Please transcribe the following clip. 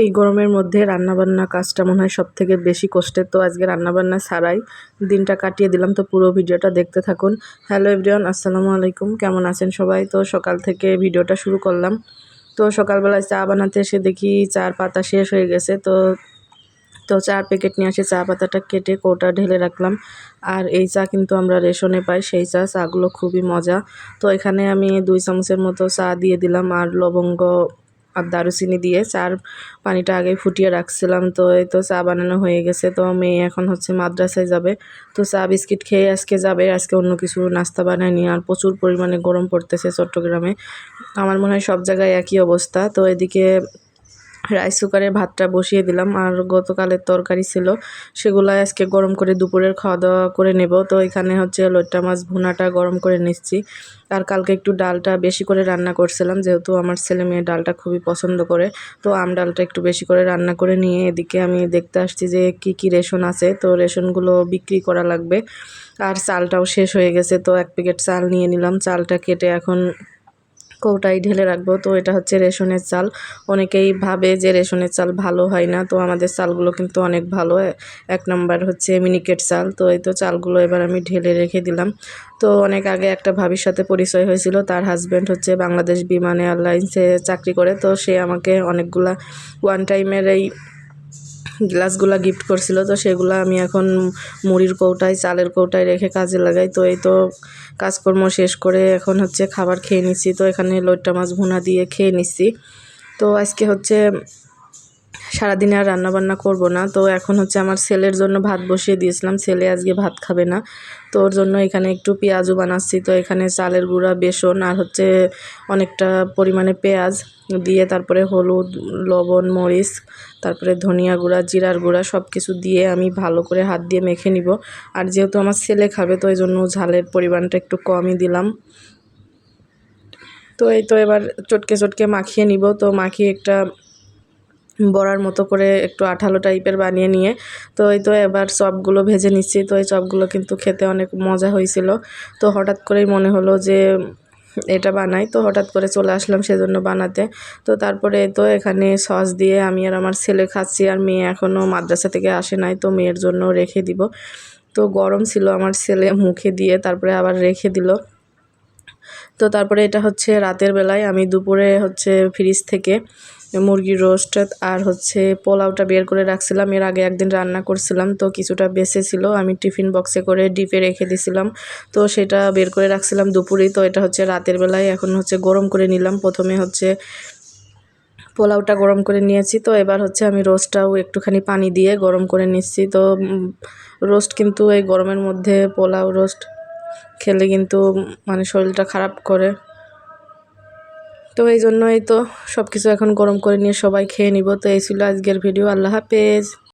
এই গরমের মধ্যে রান্নাবান্না কাজটা মনে হয় সব থেকে বেশি কষ্টের। তো আজকে রান্নাবান্না ছাড়াই দিনটা কাটিয়ে দিলাম। তো পুরো ভিডিওটা দেখতে থাকুন। হ্যালো এভরিওয়ান, আসসালামু আলাইকুম। কেমন আছেন সবাই? তো সকাল থেকে ভিডিওটা শুরু করলাম। তো সকালবেলায় চা বানাতে এসে দেখি চার পাতা শেষ হয়ে গেছে। তো তো চার প্যাকেট নিয়ে আসে চা পাতাটা কেটে কৌটা ঢেলে রাখলাম। আর এই চা কিন্তু আমরা রেশনে পাই। সেই চা, চাগুলো খুবই মজা। তো এখানে আমি দুই চামচের মতো চা দিয়ে দিলাম। আর লবঙ্গ আর দারুচিনি দিয়ে চার পানিটা আগে ফুটিয়ে রাখছিলাম, তো এই তো চা বানানো হয়ে গেছে। তো মেয়ে এখন হচ্ছে মাদ্রাসায় যাবে। তো চা বিস্কিট খেয়ে আজকে যাবে, আজকে অন্য কিছু নাস্তা বানায়নি আর প্রচুর পরিমাণে গরম পড়তেছে চট্টগ্রামে। আমার মনে হয় সব জায়গায় একই অবস্থা। তো এদিকে রাইস কুকারে ভাতটা বসিয়ে দিলাম। আর গতকালের তরকারি ছিল, সেগুলো আজকে গরম করে দুপুরের খাওয়া দাওয়া করে নেব। তো এখানে হচ্ছে লইট্টা মাছ ভুনাটা গরম করে নিচ্ছি। আর কালকে একটু ডালটা বেশি করে রান্না করছিলাম, যেহেতু আমার ছেলে মেয়ে ডালটা খুবই পছন্দ করে। তো আম ডালটা একটু বেশি করে রান্না করে নিয়ে এদিকে আমি দেখতে আসছি যে কি কি রেশন আছে। তো রেশনগুলো বিক্রি করা লাগবে। আর চালটাও শেষ হয়ে গেছে, তো এক প্যাকেট চাল নিয়ে নিলাম। চালটা কেটে এখন কৌটায় ঢেলে রাখব। তো এটা হচ্ছে রেশনের চাল। অনেকেই ভাবে যে রেশনের চাল ভালো হয় না। তো আমাদের চালগুলো কিন্তু অনেক ভালো। এক নম্বর হচ্ছে মিনিকেট চাল। তো এই তো চালগুলো এবার আমি ঢেলে রেখে দিলাম। তো অনেক আগে একটা ভাবির সাথে পরিচয় হয়েছিল। তার হাজব্যান্ড হচ্ছে বাংলাদেশ বিমান এয়ারলাইন্সে চাকরি করে। তো সে আমাকে অনেকগুলা ওয়ান টাইমের এই গ্লাসগুলা গিফট করছিল, তো সেগুলো আমি এখন মুড়ির কৌটায়, চালের কৌটায় রেখে কাজে লাগাই। তো এই তো কাজকর্ম শেষ করে এখন হচ্ছে খাবার খেয়ে নিচ্ছি। তো এখানে লইট্টা মাছ ভুনা দিয়ে খেয়ে নিচ্ছি। তো আজকে হচ্ছে সারাদিনে আর রান্নাবান্না করব না। তো এখন হচ্ছে আমার ছেলের জন্য ভাত বসিয়ে দিয়েছিলাম। ছেলে আজকে ভাত খাবে না। তো ওর জন্য এখানে একটু পেঁয়াজও বানাচ্ছি। তো এখানে চালের গুঁড়া, বেসন আর হচ্ছে অনেকটা পরিমাণে পেঁয়াজ দিয়ে তারপরে হলুদ, লবণ, মরিচ, তারপরে ধনিয়া গুঁড়া, জিরার গুঁড়া সব কিছু দিয়ে আমি ভালো করে হাত দিয়ে মেখে নিব। আর যেহেতু আমার ছেলে খাবে, তো এই জন্য ঝালের পরিমাণটা একটু কমই দিলাম। তো এই তো এবার চটকে চটকে মাখিয়ে নিব। তো মাখিয়ে একটা বড়ার মতো করে একটু আঠালো টাইপের বানিয়ে নিয়ে, তো এই তো এবার চপগুলো ভেজে নিচ্ছি। তো এই চপগুলো কিন্তু খেতে অনেক মজা হয়েছিল। তো হঠাৎ করেই মনে হলো যে এটা বানাই। তো হঠাৎ করে চলে আসলাম সেজন্য বানাতে। তো তারপরে তো এখানে সস দিয়ে আমি আর আমার ছেলে খাচ্ছি আর মেয়ে এখনও মাদ্রাসা থেকে আসে নাই, তো মেয়ের জন্য রেখে দিব। তো গরম ছিল আমার ছেলে মুখে দিয়ে, তারপরে আবার রেখে দিল। তো তারপরে এটা হচ্ছে রাতের বেলায় আমি দুপুরে হচ্ছে ফ্রিজ থেকে মুরগির রোস্ট আর হচ্ছে পোলাওটা বের করে রাখছিলাম। এর আগে একদিন রান্না করছিলাম, তো কিছুটা বেঁচে ছিল। আমি টিফিন বক্সে করে ডিপে রেখে দিছিলাম। তো সেটা বের করে রাখছিলাম দুপুরেই। তো এটা হচ্ছে রাতের বেলায় এখন হচ্ছে গরম করে নিলাম। প্রথমে হচ্ছে পোলাওটা গরম করে নিয়েছি। তো এবার হচ্ছে আমি রোস্টটাও একটুখানি পানি দিয়ে গরম করে নিচ্ছি। তো রোস্ট কিন্তু এই গরমের মধ্যে পোলাও রোস্ট খেলে কিন্তু মানে শরীরটা খারাপ করে। তো এই জন্যই তো সব কিছু এখন গরম করে নিয়ে সবাই খেয়ে নিব। তো এই ছিল আজকের ভিডিও। আল্লাহ হাফেজ।